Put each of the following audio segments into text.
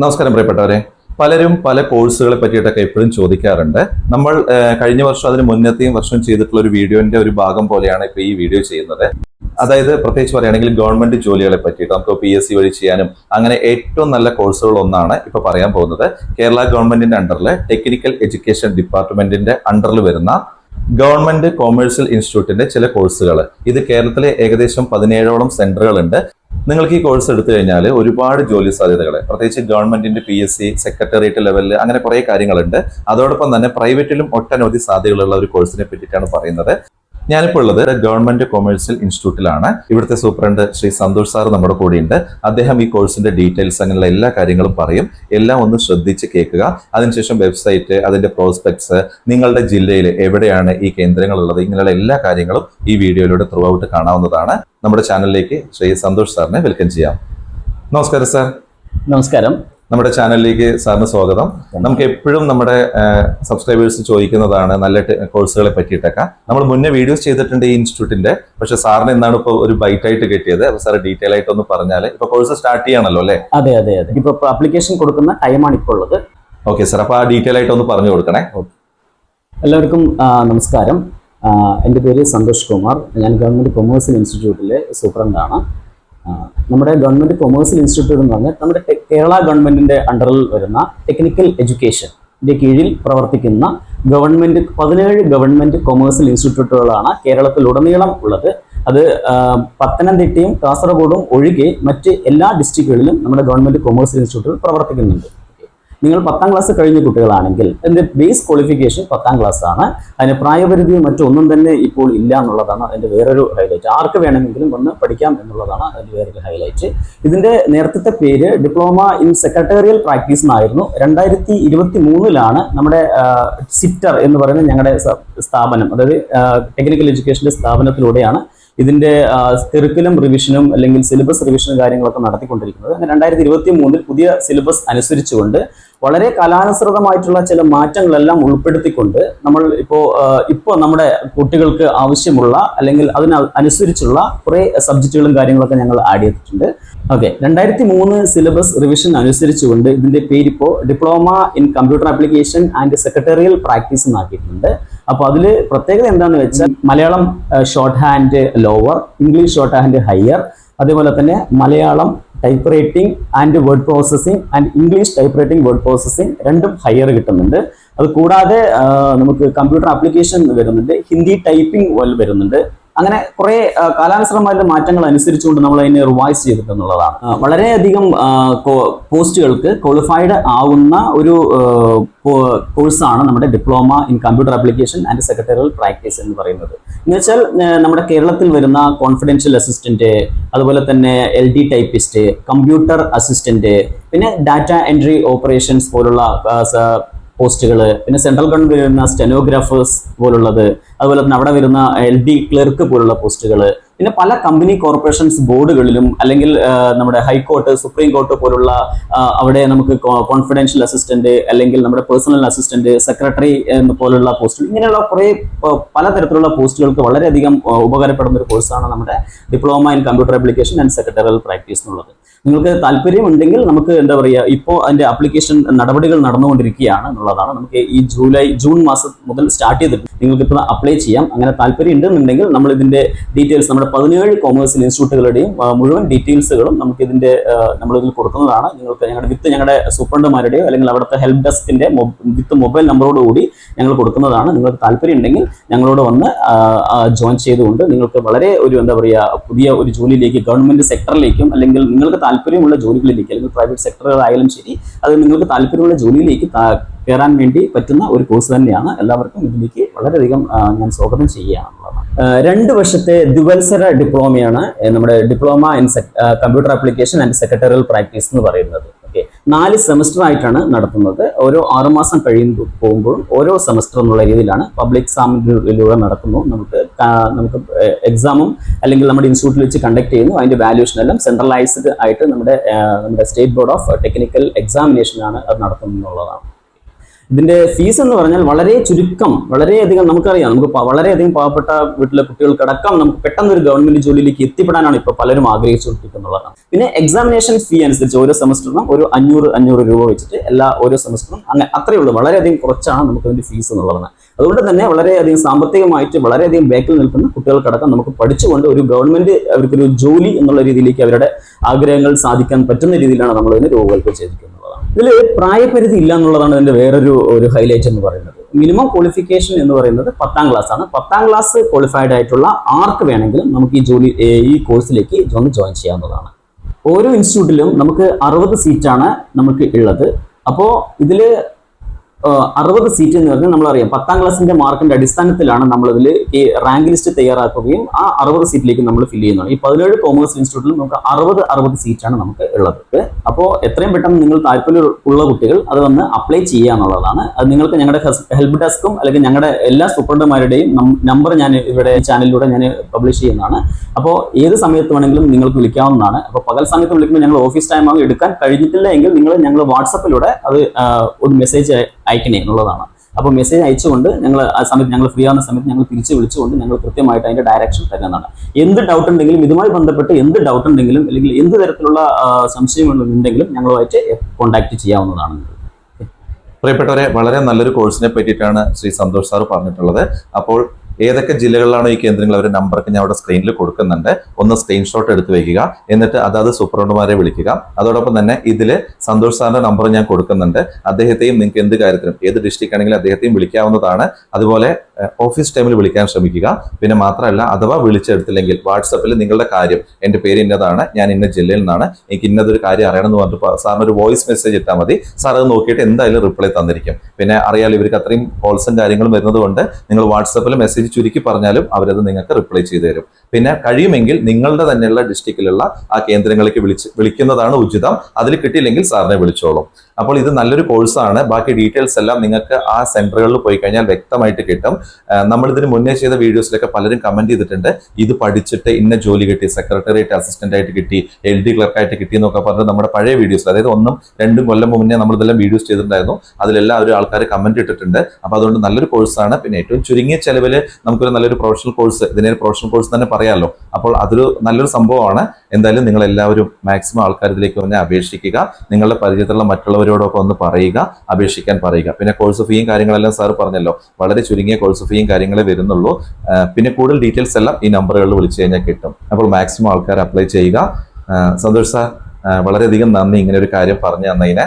നമസ്കാരം പ്രിയപ്പെട്ടവരെ. പലരും പല കോഴ്സുകളെ പറ്റിയിട്ടൊക്കെ എപ്പോഴും ചോദിക്കാറുണ്ട്. നമ്മൾ കഴിഞ്ഞ വർഷം അതിന് മുന്നത്തെയും വർഷം ചെയ്തിട്ടുള്ള ഒരു വീഡിയോന്റെ ഒരു ഭാഗം പോലെയാണ് ഇപ്പൊ ഈ വീഡിയോ ചെയ്യുന്നത്. അതായത് പ്രത്യേകിച്ച് പറയുകയാണെങ്കിൽ ഗവൺമെന്റ് ജോലികളെ പറ്റിയിട്ട് നമുക്ക് പി എസ് സി വഴി ചെയ്യാനും അങ്ങനെ ഏറ്റവും നല്ല കോഴ്സുകൾ ഒന്നാണ് ഇപ്പൊ പറയാൻ പോകുന്നത്. കേരള ഗവൺമെന്റിന്റെ അണ്ടറിൽ ടെക്നിക്കൽ എഡ്യൂക്കേഷൻ ഡിപ്പാർട്ട്മെന്റിന്റെ അണ്ടറിൽ വരുന്ന ഗവൺമെന്റ് കൊമേഴ്സ്യൽ ഇൻസ്റ്റിറ്റ്യൂട്ടിന്റെ ചില കോഴ്സുകൾ ഇത് കേരളത്തിലെ ഏകദേശം പതിനേഴോളം സെന്ററുകളുണ്ട്. നിങ്ങൾക്ക് ഈ കോഴ്സ് എടുത്തു കഴിഞ്ഞാൽ ഒരുപാട് ജോലി സാധ്യതകൾ പ്രത്യേകിച്ച് ഗവൺമെന്റിന്റെ പി എസ് സി സെക്രട്ടേറിയറ്റ് ലെവലിൽ അങ്ങനെ കുറേ കാര്യങ്ങളുണ്ട്. അതോടൊപ്പം തന്നെ പ്രൈവറ്റിലും ഒട്ടനവധി സാധ്യതകളുള്ള ഒരു കോഴ്സിനെ പറ്റിയിട്ടാണ് പറയുന്നത്. ഞാനിപ്പോൾ ഉള്ളത് ഗവൺമെന്റ് കൊമേഴ്സ്യൽ ഇൻസ്റ്റിറ്റ്യൂട്ടിലാണ് ഇവിടുത്തെ സൂപ്രണ്ട് ശ്രീ സന്തോഷ് സാർ നമ്മുടെ കൂടെയുണ്ട്. അദ്ദേഹം ഈ കോഴ്സിന്റെ ഡീറ്റെയിൽസ് അങ്ങനെയുള്ള എല്ലാ കാര്യങ്ങളും പറയും. എല്ലാം ഒന്ന് ശ്രദ്ധിച്ച് കേൾക്കുക. അതിനുശേഷം വെബ്സൈറ്റ് അതിന്റെ പ്രോസ്പെക്ട്സ് നിങ്ങളുടെ ജില്ലയിൽ എവിടെയാണ് ഈ കേന്ദ്രങ്ങൾ ഉള്ളത് ഇങ്ങനെയുള്ള എല്ലാ കാര്യങ്ങളും ഈ വീഡിയോയിലൂടെ ത്രൂ ഔട്ട് കാണാവുന്നതാണ്. നമ്മുടെ ചാനലിലേക്ക് ശ്രീ സന്തോഷ് സാറിനെ വെൽക്കം ചെയ്യാം. നമസ്കാരം സാർ നമസ്കാരം. നമ്മുടെ ചാനലിലേക്ക് സാറിന് സ്വാഗതം. നമുക്ക് എപ്പോഴും നമ്മുടെ സബ്സ്ക്രൈബേഴ്സ് ചോദിക്കുന്നതാണ് നല്ല കോഴ്സുകളെ പറ്റിയിട്ടൊക്കെ. നമ്മൾ മുന്നേ വീഡിയോസ് ചെയ്തിട്ടുണ്ട് ഈ ഇൻസ്റ്റിറ്റ്യൂട്ടിന്റെ പക്ഷെ സാറിന് എന്നാണ് ഇപ്പോൾ ഒരു ബൈറ്റ് ആയിട്ട് കിട്ടിയത്. അപ്പൊ സാർ ഡീറ്റെയിൽ ആയിട്ട് ഒന്ന് പറഞ്ഞാൽ ഇപ്പൊ കോഴ്സ് സ്റ്റാർട്ട് ചെയ്യണല്ലോ അല്ലേ? അതെ അതെ അതെ. ഇപ്പൊ അപ്ലിക്കേഷൻ കൊടുക്കുന്ന ടൈമാണ് ഇപ്പോൾ ഉള്ളത്. ഓക്കെ സാർ അപ്പൊ ആ ഡീറ്റെയിൽ ആയിട്ട് ഒന്ന് പറഞ്ഞു കൊടുക്കണേ. എല്ലാവർക്കും നമസ്കാരം. എന്റെ പേര് സന്തോഷ് കുമാർ. ഞാൻ ഗവൺമെന്റ് കൊമേഴ്സ്യൽ ഇൻസ്റ്റിറ്റ്യൂട്ടിലെ സൂപ്രണ്ടാണ്. നമ്മുടെ ഗവൺമെന്റ് കൊമേഴ്സ്യൽ ഇൻസ്റ്റിറ്റ്യൂട്ട് എന്ന് പറഞ്ഞാൽ നമ്മുടെ കേരള ഗവൺമെന്റിന്റെ അണ്ടറിൽ വരുന്ന ടെക്നിക്കൽ എഡ്യൂക്കേഷന്റെ കീഴിൽ പ്രവർത്തിക്കുന്ന ഗവൺമെന്റ് പതിനേഴ് ഗവൺമെന്റ് കൊമേഴ്സ്യൽ ഇൻസ്റ്റിറ്റ്യൂട്ടുകളാണ് കേരളത്തിലുടനീളം ഉള്ളത്. അത് പത്തനംതിട്ടയും കാസർഗോഡും ഒഴികെ മറ്റ് എല്ലാ ഡിസ്ട്രിക്റ്റുകളിലും നമ്മുടെ ഗവൺമെന്റ് കൊമേഴ്സ്യൽ ഇൻസ്റ്റിറ്റ്യൂട്ടുകൾ പ്രവർത്തിക്കുന്നുണ്ട്. നിങ്ങൾ പത്താം ക്ലാസ് കഴിഞ്ഞ കുട്ടികളാണെങ്കിൽ അതിന്റെ ബേസ് ക്വാളിഫിക്കേഷൻ പത്താം ക്ലാസ് ആണ്. അതിന് പ്രായപരിധിയും മറ്റൊന്നും തന്നെ ഇപ്പോൾ ഇല്ല എന്നുള്ളതാണ് അതിന്റെ വേറൊരു ഹൈലൈറ്റ് ആർക്ക് വേണമെങ്കിലും വന്ന് പഠിക്കാം എന്നുള്ളതാണ് അതിന്റെ വേറൊരു ഹൈലൈറ്റ് ഇതിന്റെ നേരത്തെ പേര് ഡിപ്ലോമ ഇൻ സെക്രട്ടേറിയൽ പ്രാക്ടീസ് എന്നായിരുന്നു. രണ്ടായിരത്തി ഇരുപത്തി മൂന്നിലാണ് നമ്മുടെ സിറ്റർ എന്ന് പറയുന്ന ഞങ്ങളുടെ സ്ഥാപനം അതായത് ടെക്നിക്കൽ എഡ്യൂക്കേഷന്റെ സ്ഥാപനത്തിലൂടെയാണ് ഇതിന്റെ കെറിക്കുലം റിവിഷനും അല്ലെങ്കിൽ സിലബസ് റിവിഷനും കാര്യങ്ങളൊക്കെ നടത്തിക്കൊണ്ടിരിക്കുന്നത്. അങ്ങനെ രണ്ടായിരത്തി ഇരുപത്തി മൂന്നിൽ പുതിയ സിലബസ് അനുസരിച്ചുകൊണ്ട് വളരെ കാലാനുസൃതമായിട്ടുള്ള ചില മാറ്റങ്ങളെല്ലാം ഉൾപ്പെടുത്തിക്കൊണ്ട് നമ്മൾ ഇപ്പോൾ ഇപ്പോൾ നമ്മുടെ കുട്ടികൾക്ക് ആവശ്യമുള്ള അല്ലെങ്കിൽ അതിന് അനുസരിച്ചുള്ള കുറേ സബ്ജക്റ്റുകളും കാര്യങ്ങളൊക്കെ ഞങ്ങൾ ആഡ് ചെയ്തിട്ടുണ്ട്. ഓക്കെ രണ്ടായിരത്തി മൂന്ന് സിലബസ് റിവിഷൻ അനുസരിച്ചുകൊണ്ട് ഇതിന്റെ പേരിപ്പോൾ diploma in computer application and secretarial practice എന്നാക്കിയിട്ടുണ്ട്. അപ്പോൾ അതിൽ പ്രത്യേകത എന്താണെന്ന് വെച്ചാൽ Malayalam shorthand lower English shorthand higher അതേപോലെ തന്നെ Malayalam typewriting and word processing and English typewriting word processing രണ്ടും ഹയർ കിട്ടുന്നുണ്ട്. അത് കൂടാതെ നമുക്ക് കമ്പ്യൂട്ടർ ആപ്ലിക്കേഷൻ വരുന്നുണ്ട്. ഹിന്ദി ടൈപ്പിംഗ് വരുന്നുണ്ട്. അങ്ങനെ കുറെ കാലാനുസൃതമായിട്ട് മാറ്റങ്ങൾ അനുസരിച്ചുകൊണ്ട് നമ്മൾ അതിനെ റിവൈസ് ചെയ്തിട്ട് എന്നുള്ളതാണ് വളരെയധികം പോസ്റ്റുകൾക്ക് ക്വാളിഫൈഡ് ആവുന്ന ഒരു കോഴ്സാണ് നമ്മുടെ diploma in computer application and secretarial practice എന്ന് പറയുന്നത്. എന്ന് വെച്ചാൽ നമ്മുടെ കേരളത്തിൽ വരുന്ന കോൺഫിഡൻഷ്യൽ അസിസ്റ്റന്റ് അതുപോലെ തന്നെ L D typist computer assistant പിന്നെ ഡാറ്റ എൻട്രി ഓപ്പറേഷൻസ് പോലുള്ള പോസ്റ്റുകൾ പിന്നെ സെൻട്രൽ ഗവൺമെന്റ് വരുന്ന സ്റ്റെനോഗ്രാഫേഴ്സ് പോലുള്ളത് അതുപോലെ തന്നെ അവിടെ വരുന്ന എൽ ഡി ക്ലർക്ക് പോലുള്ള പോസ്റ്റുകൾ പിന്നെ പല കമ്പനി കോർപ്പറേഷൻസ് ബോർഡുകളിലും അല്ലെങ്കിൽ നമ്മുടെ ഹൈക്കോർട്ട് സുപ്രീം കോർട്ട് പോലുള്ള അവിടെ നമുക്ക് കോൺഫിഡൻഷ്യൽ അസിസ്റ്റന്റ് അല്ലെങ്കിൽ നമ്മുടെ പേഴ്സണൽ അസിസ്റ്റന്റ് സെക്രട്ടറി പോലുള്ള പോസ്റ്റുകൾ ഇങ്ങനെയുള്ള കുറേ പലതരത്തിലുള്ള പോസ്റ്റുകൾക്ക് വളരെയധികം ഉപകാരപ്പെടുന്ന ഒരു കോഴ്സാണ് നമ്മുടെ diploma in computer application and secretarial practice എന്നുള്ളത്. നിങ്ങൾക്ക് താല്പര്യമുണ്ടെങ്കിൽ നമുക്ക് എന്താ പറയുക ഇപ്പോൾ അതിന്റെ ആപ്ലിക്കേഷൻ നടപടികൾ നടന്നുകൊണ്ടിരിക്കുകയാണ് എന്നുള്ളതാണ്. നമുക്ക് ഈ ജൂലൈ ജൂൺ മാസം മുതൽ സ്റ്റാർട്ട് ചെയ്തിട്ട് നിങ്ങൾക്ക് ഇപ്പോൾ അപ്ലൈ ചെയ്യാം. അങ്ങനെ താല്പര്യം ഉണ്ടെന്നുണ്ടെങ്കിൽ നമ്മൾ ഇതിന്റെ ഡീറ്റെയിൽസ് നമ്മുടെ പതിനേഴ് കോമേഴ്സ് ഇൻസ്റ്റിറ്റ്യൂട്ടുകളുടെയും മുഴുവൻ ഡീറ്റെയിൽസുകളും നമുക്ക് ഇതിന്റെ നമ്മൾ ഇതിൽ കൊടുക്കുന്നതാണ്. നിങ്ങൾക്ക് ഞങ്ങളുടെ വിത്ത് ഞങ്ങളുടെ സൂപ്രണ്ടുമാരുടെയോ അല്ലെങ്കിൽ അവിടുത്തെ ഹെൽപ്പ് ഡെസ്കിന്റെ വിത്ത് മൊബൈൽ നമ്പറോടുകൂടി ഞങ്ങൾ കൊടുക്കുന്നതാണ്. നിങ്ങൾക്ക് താല്പര്യം ഉണ്ടെങ്കിൽ ഞങ്ങളോട് വന്ന് ജോയിൻ ചെയ്തുകൊണ്ട് നിങ്ങൾക്ക് വളരെ ഒരു എന്താ പറയുക പുതിയ ഒരു ജോലിയിലേക്ക് ഗവൺമെന്റ് സെക്ടറിലേക്കും അല്ലെങ്കിൽ നിങ്ങൾക്ക് താല്പര്യമുള്ള ജോലികളിലേക്ക് അല്ലെങ്കിൽ പ്രൈവറ്റ് സെക്ടറുകളായാലും ശരി അത് നിങ്ങൾക്ക് താല്പര്യമുള്ള ജോലിയിലേക്ക് കയറാൻ വേണ്ടി പറ്റുന്ന ഒരു കോഴ്സ് തന്നെയാണ്. എല്ലാവർക്കും ഇതിലേക്ക് വളരെയധികം ഞാൻ സ്വാഗതം ചെയ്യുകയാണുള്ളത്. രണ്ട് വർഷത്തെ ദ്വിവത്സര ഡിപ്ലോമയാണ് നമ്മുടെ diploma in computer application and secretarial practice എന്ന് പറയുന്നത്. ഓക്കെ. നാല് സെമസ്റ്റർ ആയിട്ടാണ് നടത്തുന്നത്. ഓരോ ആറുമാസം കഴിയുമ്പോൾ പോകുമ്പോഴും ഓരോ സെമസ്റ്റർ എന്നുള്ള രീതിയിലാണ് പബ്ലിക് എക്സാമിലൂടെ നടക്കുന്നു. നമുക്ക് നമുക്ക് എക്സാമും അല്ലെങ്കിൽ നമ്മുടെ ഇൻസ്റ്റിറ്റ്യൂട്ടിൽ വെച്ച് കണ്ടക്ട് ചെയ്യുന്നു. അതിന്റെ വാല്യൂഷൻ എല്ലാം സെൻട്രലൈസ്ഡ് ആയിട്ട് നമ്മുടെ നമ്മുടെ സ്റ്റേറ്റ് ബോർഡ് ഓഫ് ടെക്നിക്കൽ എക്സാമിനേഷനാണ് അത് നടത്തുന്നത് എന്നുള്ളതാണ് ഇതിന്റെ ഫീസ് എന്ന് പറഞ്ഞാൽ വളരെ ചുരുക്കം വളരെയധികം നമുക്കറിയാം. നമുക്ക് വളരെയധികം പാവപ്പെട്ട വീട്ടിലെ കുട്ടികൾക്കടക്കം നമുക്ക് പെട്ടെന്ന് ഒരു ഗവൺമെന്റ് ജോലിയിലേക്ക് എത്തിപ്പെടാനാണ് ഇപ്പോൾ പലരും ആഗ്രഹിച്ചുകൊണ്ടിരിക്കുന്നതാണ്. പിന്നെ എക്സാമിനേഷൻ ഫീ അനുസരിച്ച് ഓരോ സെമസ്റ്ററിനും ഒരു അഞ്ഞൂറ് അഞ്ഞൂറ് രൂപ വെച്ചിട്ട് എല്ലാ ഓരോ സെമസ്റ്ററും അങ്ങനെ അത്രയേ ഉള്ളൂ. വളരെയധികം കുറച്ചാണ് നമുക്ക് അതിന്റെ ഫീസ് എന്നുള്ളതാണ്. അതുകൊണ്ട് തന്നെ വളരെയധികം സാമ്പത്തികമായിട്ട് വളരെയധികം ബാക്കിൽ നിൽക്കുന്ന കുട്ടികൾക്കടക്കം നമുക്ക് പഠിച്ചുകൊണ്ട് ഒരു ഗവൺമെന്റ് അവർക്കൊരു ജോലി എന്നുള്ള രീതിയിലേക്ക് അവരുടെ ആഗ്രഹങ്ങൾ സാധിക്കാൻ പറ്റുന്ന രീതിയിലാണ് നമ്മൾ ഇതിന് രൂപകൽപ്പന ചെയ്തിരിക്കുന്നതാണ് ഇതിൽ പ്രായപരിധി ഇല്ല എന്നുള്ളതാണ് ഇതിന്റെ വേറൊരു ഒരു ഹൈലൈറ്റ് എന്ന് പറയുന്നത്. മിനിമം ക്വാളിഫിക്കേഷൻ എന്ന് പറയുന്നത് പത്താം ക്ലാസ് ആണ്. പത്താം ക്ലാസ് ക്വാളിഫൈഡ് ആയിട്ടുള്ള ആർക്ക് വേണമെങ്കിലും നമുക്ക് ഈ ജോലി ഈ കോഴ്സിലേക്ക് ഒന്ന് ജോയിൻ ചെയ്യാവുന്നതാണ്. ഓരോ ഇൻസ്റ്റിറ്റ്യൂട്ടിലും നമുക്ക് അറുപത് സീറ്റാണ് നമുക്ക് ഉള്ളത്. അപ്പോൾ ഇതിൽ അറുപത് സീറ്റ് എന്ന് പറഞ്ഞാൽ നമ്മളറിയാം. പത്താം ക്ലാസ്സിന്റെ മാർക്കിന്റെ അടിസ്ഥാനത്തിലാണ് നമ്മൾ ഇതിൽ ഈ റാങ്ക് ലിസ്റ്റ് തയ്യാറാക്കുകയും ആ അറുപത് സീറ്റിലേക്ക് നമ്മൾ ഫില്ല് ചെയ്യുന്നത് ഈ പതിനേഴ് കോമേഴ്സ് ഇൻസ്റ്റിറ്റ്യൂട്ടിൽ നമുക്ക് അറുപത് അറുപത് സീറ്റാണ് നമുക്ക് ഉള്ളത്. അപ്പോൾ എത്രയും പെട്ടെന്ന് നിങ്ങൾ താല്പര്യം ഉള്ള കുട്ടികൾ അത് വന്ന് അപ്ലൈ ചെയ്യുക എന്നുള്ളതാണ്. അത് നിങ്ങൾക്ക് ഞങ്ങളുടെ ഹെൽപ്പ് ഡെസ്കും അല്ലെങ്കിൽ ഞങ്ങളുടെ എല്ലാ സൂപ്രണ്ടുമാരുടെയും നമ്പർ ഞാൻ ഇവിടെ ചാനലിലൂടെ ഞാൻ പബ്ലിഷ് ചെയ്യുന്നതാണ്. അപ്പോൾ ഏത് സമയത്ത് വേണമെങ്കിലും നിങ്ങൾക്ക് വിളിക്കാവുന്നതാണ്. അപ്പോൾ പകൽ സമയത്ത് വിളിക്കുമ്പോൾ ഞങ്ങൾ ഓഫീസ് ടൈം എടുക്കാൻ കഴിഞ്ഞിട്ടില്ല എങ്കിൽ നിങ്ങൾ ഞങ്ങൾ വാട്സപ്പിലൂടെ അത് ഒരു മെസ്സേജ് അയക്കണേ എന്നുള്ളതാണ്. അപ്പോൾ മെസ്സേജ് അയച്ചുകൊണ്ട് ഞങ്ങൾ ആ സമയത്ത് ഞങ്ങൾ ഫ്രീ ആവുന്ന സമയത്ത് ഞങ്ങൾ തിരിച്ച് വിളിച്ചുകൊണ്ട് ഞങ്ങൾ കൃത്യമായിട്ട് അതിന്റെ ഡയറക്ഷൻ തരുന്നതാണ്. എന്ത് ഡൗട്ട് ഉണ്ടെങ്കിലും ഇതുമായി ബന്ധപ്പെട്ട് എന്ത് ഡൗട്ട് ഉണ്ടെങ്കിലും അല്ലെങ്കിൽ എന്ത് തരത്തിലുള്ള സംശയങ്ങളുണ്ടെങ്കിലും ഞങ്ങളുമായിട്ട് കോൺടാക്ട് ചെയ്യാവുന്നതാണ്. പ്രിയപ്പെട്ടവരെ വളരെ നല്ലൊരു കോഴ്സിനെ പറ്റിയിട്ടാണ് ശ്രീ സന്തോഷ് സാർ പറഞ്ഞിട്ടുള്ളത്. അപ്പോൾ ഏതൊക്കെ ജില്ലകളിലാണോ ഈ കേന്ദ്രങ്ങൾ അവരുടെ നമ്പറൊക്കെ ഞാൻ അവിടെ സ്ക്രീനിൽ കൊടുക്കുന്നുണ്ട്. ഒന്ന് സ്ക്രീൻഷോട്ട് എടുത്ത് വയ്ക്കുക എന്നിട്ട് അതാത് സൂപ്രണ്ടുമാരെ വിളിക്കുക. അതോടൊപ്പം തന്നെ ഇതിൽ സന്തോഷ് സാറിന്റെ നമ്പർ ഞാൻ കൊടുക്കുന്നുണ്ട്. അദ്ദേഹത്തെയും നിങ്ങൾക്ക് എന്ത് കാര്യത്തിനും ഏത് ഡിസ്ട്രിക്ട് ആണെങ്കിലും അദ്ദേഹത്തെയും വിളിക്കാവുന്നതാണ്. അതുപോലെ ഓഫീസ് ടൈമിൽ വിളിക്കാൻ ശ്രമിക്കുക. പിന്നെ മാത്രമല്ല അഥവാ വിളിച്ചെടുത്തില്ലെങ്കിൽ വാട്സപ്പിൽ നിങ്ങളുടെ കാര്യം എന്റെ പേര് ഇന്നതാണ് ഞാൻ ഇന്ന ജില്ലയിൽ നിന്നാണ് എനിക്ക് ഇന്നതൊരു കാര്യം അറിയണമെന്ന് പറഞ്ഞിട്ട് സാറിന് ഒരു വോയിസ് മെസ്സേജ് ഇട്ടാൽ മതി. സാർ അത് നോക്കിയിട്ട് എന്തായാലും റിപ്ലൈ തന്നിരിക്കും. പിന്നെ അറിയാലോ ഇവർക്ക് അത്രയും കോൾസും കാര്യങ്ങളും വരുന്നത് കൊണ്ട് നിങ്ങൾ വാട്സപ്പിൽ മെസ്സേജ് ചുരുക്കി പറഞ്ഞാലും അവരത് നിങ്ങൾക്ക് റിപ്ലൈ ചെയ്തു തരും. പിന്നെ കഴിയുമെങ്കിൽ നിങ്ങളുടെ തന്നെയുള്ള ഡിസ്ട്രിക്റ്റിലുള്ള ആ കേന്ദ്രങ്ങളിലേക്ക് വിളിച്ച് വിളിക്കുന്നതാണ് ഉചിതം. അതിൽ കിട്ടിയില്ലെങ്കിൽ സാറിനെ വിളിച്ചോളും. അപ്പോൾ ഇത് നല്ലൊരു കോഴ്സാണ്. ബാക്കി ഡീറ്റെയിൽസ് എല്ലാം നിങ്ങൾക്ക് ആ സെന്ററുകളിൽ പോയി കഴിഞ്ഞാൽ വ്യക്തമായിട്ട് കിട്ടും. നമ്മൾ ഇതിന് മുന്നേ ചെയ്ത വീഡിയോസിലൊക്കെ പലരും കമന്റ് ചെയ്തിട്ടുണ്ട്. ഇത് പഠിച്ചിട്ട് ഇന്ന ജോലി കിട്ടി സെക്രട്ടേറിയറ്റ് അസിസ്റ്റന്റ് ആയിട്ട് കിട്ടി എൽ ഡി ക്ലർക്കായിട്ട് കിട്ടി എന്നൊക്കെ പറഞ്ഞ് നമ്മുടെ പഴയ വീഡിയോസ് അതായത് ഒന്നും രണ്ടും കൊല്ലം മുന്നേ നമ്മൾ ഇതെല്ലാം വീഡിയോസ് ചെയ്തിട്ടുണ്ടായിരുന്നു. അതിലെല്ലാം ഒരു ആൾക്കാർ കമന്റ് ഇട്ടിട്ടുണ്ട്. അപ്പോൾ അതുകൊണ്ട് നല്ലൊരു കോഴ്സാണ്. പിന്നെ ഏറ്റവും ചുരുങ്ങിയ ചെലവിൽ നമുക്കൊരു നല്ലൊരു പ്രൊഫഷണൽ കോഴ്സ് ഇതിനെ പ്രൊഫഷണൽ കോഴ്സ് തന്നെ പറയാമല്ലോ അപ്പോൾ അതൊരു നല്ലൊരു സംഭവമാണ്. എന്തായാലും നിങ്ങൾ എല്ലാവരും മാക്സിമം ആൾക്കാർ ഇതിലേക്ക് അപേക്ഷിക്കുക. നിങ്ങളുടെ പരിചയത്തിലുള്ള മറ്റുള്ളവരോടൊക്കെ ഒന്ന് പറയുക അപേക്ഷിക്കാൻ പറയുക. പിന്നെ കോഴ്സ് ഫീയും കാര്യങ്ങളെല്ലാം സാർ പറഞ്ഞല്ലോ. വളരെ ചുരുങ്ങിയ കോഴ്സ് ഫീയും കാര്യങ്ങളെ വരുന്നുള്ളൂ. പിന്നെ കൂടുതൽ ഡീറ്റെയിൽസ് എല്ലാം ഈ നമ്പറുകളിൽ വിളിച്ചു കഴിഞ്ഞാൽ കിട്ടും. അപ്പോൾ മാക്സിമം ആൾക്കാർ അപ്ലൈ ചെയ്യുക. സന്തോഷ് സാർ വളരെയധികം നന്ദി ഇങ്ങനെ ഒരു കാര്യം പറഞ്ഞു തന്നതിന്.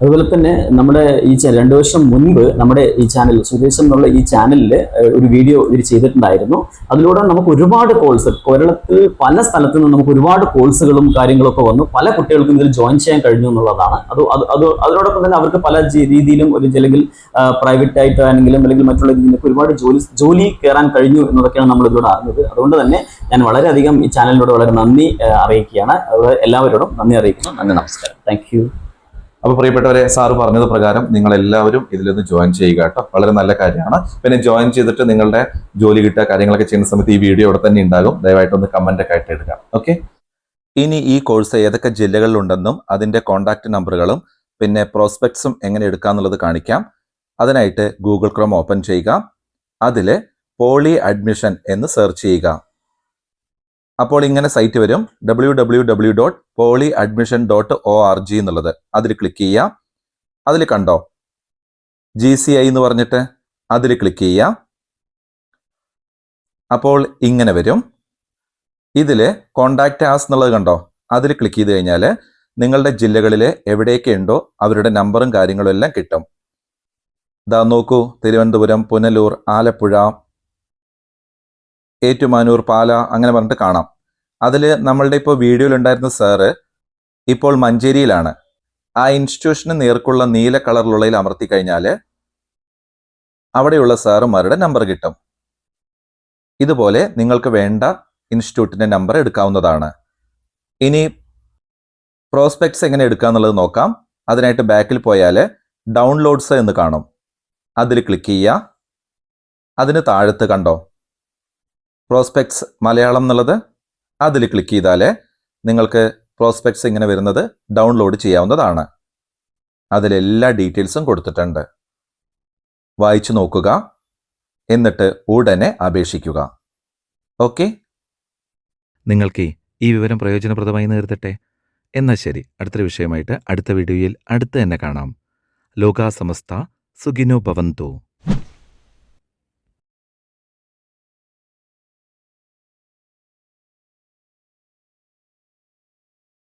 അതുപോലെ തന്നെ നമ്മുടെ ഈ രണ്ടു വർഷം മുൻപ് നമ്മുടെ ഈ ചാനൽ സുദേശം എന്നുള്ള ഈ ചാനലിൽ ഒരു വീഡിയോ ഇവർ ചെയ്തിട്ടുണ്ടായിരുന്നു. അതിലൂടെ നമുക്ക് ഒരുപാട് കോഴ്സ് കേരളത്തിൽ പല സ്ഥലത്തു നിന്ന് നമുക്ക് ഒരുപാട് കോഴ്സുകളും കാര്യങ്ങളൊക്കെ വന്നു. പല കുട്ടികൾക്കും ഇതിൽ ജോയിൻ ചെയ്യാൻ കഴിഞ്ഞു എന്നുള്ളതാണ്. അത് അത് അത് അതിനോടൊപ്പം തന്നെ അവർക്ക് പല രീതിയിലും ഒരു അല്ലെങ്കിൽ പ്രൈവറ്റ് ആയിട്ടാണെങ്കിലും അല്ലെങ്കിൽ മറ്റുള്ള രീതിയിലൊക്കെ ഒരുപാട് ജോലി ജോലി കയറാൻ കഴിഞ്ഞു എന്നതൊക്കെയാണ് നമ്മൾ ഇതിലൂടെ അറിഞ്ഞത്. അതുകൊണ്ട് തന്നെ ഞാൻ വളരെയധികം ഈ ചാനലിനോട് വളരെ നന്ദി അറിയിക്കുകയാണ്. എല്ലാവരോടും നന്ദി അറിയിക്കുന്നു. നന്ദി നമസ്കാരം. താങ്ക് യു അപ്പൊ പ്രിയപ്പെട്ടവരെ സാറ് പറഞ്ഞത് പ്രകാരം നിങ്ങൾ എല്ലാവരും ഇതിലൊന്ന് ജോയിൻ ചെയ്യുക കേട്ടോ. വളരെ നല്ല കാര്യമാണ്. പിന്നെ ജോയിൻ ചെയ്തിട്ട് നിങ്ങളുടെ ജോലി കിട്ടുക കാര്യങ്ങളൊക്കെ ചെയ്യുന്ന സമയത്ത് ഈ വീഡിയോ ഇവിടെ തന്നെ ഉണ്ടാകും. ദയവായിട്ടൊന്ന് കമന്റ് ഒക്കെ ആയിട്ട് എടുക്കാം ഓക്കെ ഇനി ഈ കോഴ്സ് ഏതൊക്കെ ജില്ലകളിലുണ്ടെന്നും അതിന്റെ കോൺടാക്ട് നമ്പറുകളും പിന്നെ പ്രോസ്പെക്ട്സും എങ്ങനെ എടുക്കാന്നുള്ളത് കാണിക്കാം. അതിനായിട്ട് ഗൂഗിൾ ക്രോം ഓപ്പൺ ചെയ്യുക. അതിൽ പോളി അഡ്മിഷൻ എന്ന് സെർച്ച് ചെയ്യുക. അപ്പോൾ ഇങ്ങനെ സൈറ്റ് വരും. W W W dot poly admission dot O R G എന്നുള്ളത്. അതിൽ ക്ലിക്ക് ചെയ്യുക അതിൽ കണ്ടോ? ജി സി ഐ എന്ന് പറഞ്ഞിട്ട് അതിൽ ക്ലിക്ക് ചെയ്യുക അപ്പോൾ ഇങ്ങനെ വരും. ഇതിൽ കോണ്ടാക്ട് ആസ് എന്നുള്ളത് കണ്ടോ? അതിൽ ക്ലിക്ക് ചെയ്ത് കഴിഞ്ഞാൽ നിങ്ങളുടെ ജില്ലകളിൽ എവിടെയൊക്കെ ഉണ്ടോ അവരുടെ നമ്പറും കാര്യങ്ങളും എല്ലാം കിട്ടും. ഇതാ നോക്കൂ തിരുവനന്തപുരം പുനലൂർ ആലപ്പുഴ ഏറ്റുമാനൂർ പാല അങ്ങനെ പറഞ്ഞിട്ട് കാണാം. അതിൽ നമ്മളുടെ ഇപ്പോൾ വീഡിയോയിൽ ഉണ്ടായിരുന്ന സാറ് ഇപ്പോൾ മഞ്ചേരിയിലാണ്. ആ ഇൻസ്റ്റിറ്റ്യൂഷന് നേർക്കുള്ള നീല കളറിലുള്ളതിൽ അമർത്തി കഴിഞ്ഞാൽ അവിടെയുള്ള സാറുമാരുടെ നമ്പർ കിട്ടും. ഇതുപോലെ നിങ്ങൾക്ക് വേണ്ട ഇൻസ്റ്റിറ്റ്യൂട്ടിന്റെ നമ്പർ എടുക്കാവുന്നതാണ്. ഇനി പ്രോസ്പെക്ട്സ് എങ്ങനെ എടുക്കാന്നുള്ളത് നോക്കാം. അതിനായിട്ട് ബാക്കിൽ പോയാൽ ഡൗൺലോഡ്സ് എന്ന് കാണും. അതിൽ ക്ലിക്ക് ചെയ്യുക. അതിന് താഴത്ത് കണ്ടോ? പ്രോസ്പെക്ട്സ് മലയാളം എന്നുള്ളത് അതിൽ ക്ലിക്ക് ചെയ്താൽ നിങ്ങൾക്ക് പ്രോസ്പെക്ട്സ് ഇങ്ങനെ വരുന്നത് ഡൗൺലോഡ് ചെയ്യാവുന്നതാണ്. അതിലെല്ലാ ഡീറ്റെയിൽസും കൊടുത്തിട്ടുണ്ട്. വായിച്ചു നോക്കുക. എന്നിട്ട് ഉടനെ അപേക്ഷിക്കുക. ഓക്കെ നിങ്ങൾക്ക് ഈ വിവരം പ്രയോജനപ്രദമായി നേർത്തട്ടെ എന്നാൽ ശരി അടുത്തൊരു വിഷയമായിട്ട് അടുത്ത വീഡിയോയിൽ അടുത്ത് തന്നെ കാണാം. ലോകാസമസ്ത സുഖിനോ ഭവന്തോ.